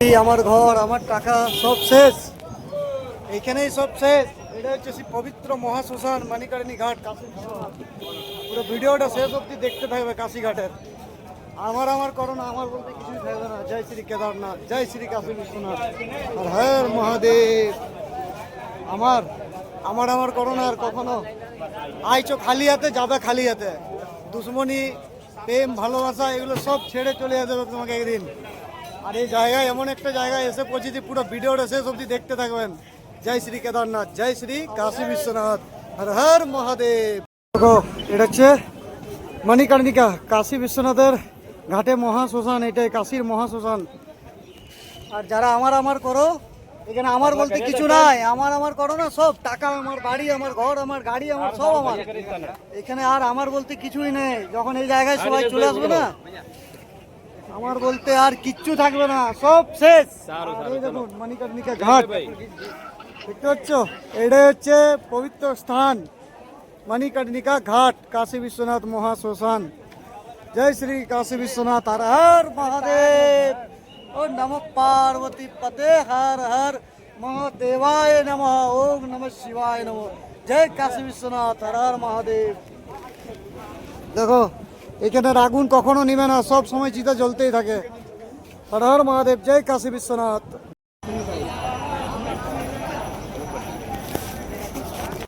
আমার ঘর, আমার টাকা, সব শেষ। এইখানেই সব শেষ। এটা হচ্ছে সেই পবিত্র মহাশ্মশান মানিকারিণী ঘাট, কাশী। পুরো ভিডিওটা শেষ অবধি দেখতে থাকবে কাশী ঘাটের। আমার আমার করোনা, আমার বলতে কিছুই থাকবে না। জয় শ্রী কেদারনাথ, জয় শ্রী কাশী বিশ্বনাথ। আর হর মহাদেব। আমার আমার আমার করোনা আর কখনো। আইছো খালি হাতে, যাবে খালি হাতে। দুশ্মনী, প্রেম, ভালোবাসা, এগুলো সব ছেড়ে চলে যেতে তোমাকে একদিন। আর এই জায়গায় এমন একটা জায়গায় এসে পৌঁছেছি, পুরো ভিডিওটা শেষ অবধি দেখতে থাকবেন। জয় শ্রী কেদারনাথ, জয় শ্রী কাশী বিশ্বনাথ, হর হর মহাদেব। দেখো, এটা হচ্ছে মণিকর্ণিকা কাশী বিশ্বনাথের ঘাটে মহাশ্মশান, এটাই কাশীর মহাশ্মশান। আর যারা আমার আমার করো, এখানে আমার বলতে কিছু নাই, আমার আমার করো না সব, টাকা আমার, বাড়ি আমার, ঘর আমার, গাড়ি আমার, সব আমার। এখানে আর আমার বলতে কিছুই নেই, যখন এই জায়গায় সবাই চলে আসবে না আমার বলতে আর কিচ্ছু থাকবে না সব শেষ। আর এই দেখুন মণিকর্ণিকা ঘাট। দেখতে পাচ্ছ? এটাই হচ্ছে পবিত্র স্থান মণিকর্ণিকা ঘাট কাশী বিশ্বনাথ মহাশ্মশান জয় শ্রী কাশী বিশ্বনাথ হর হর মহাদেব। ও নম পার্বতী পতে হর হর মহাদেবায় নম ওম নম শিবায় নম। জয় কাশী বিশ্বনাথ হর হর মহাদেব। দেখো এখানের আগুন কখনো নিবে না, সব সময় চিতা জ্বলতেই থাকে। হর মহাদেব, জয় কাশী বিশ্বনাথ।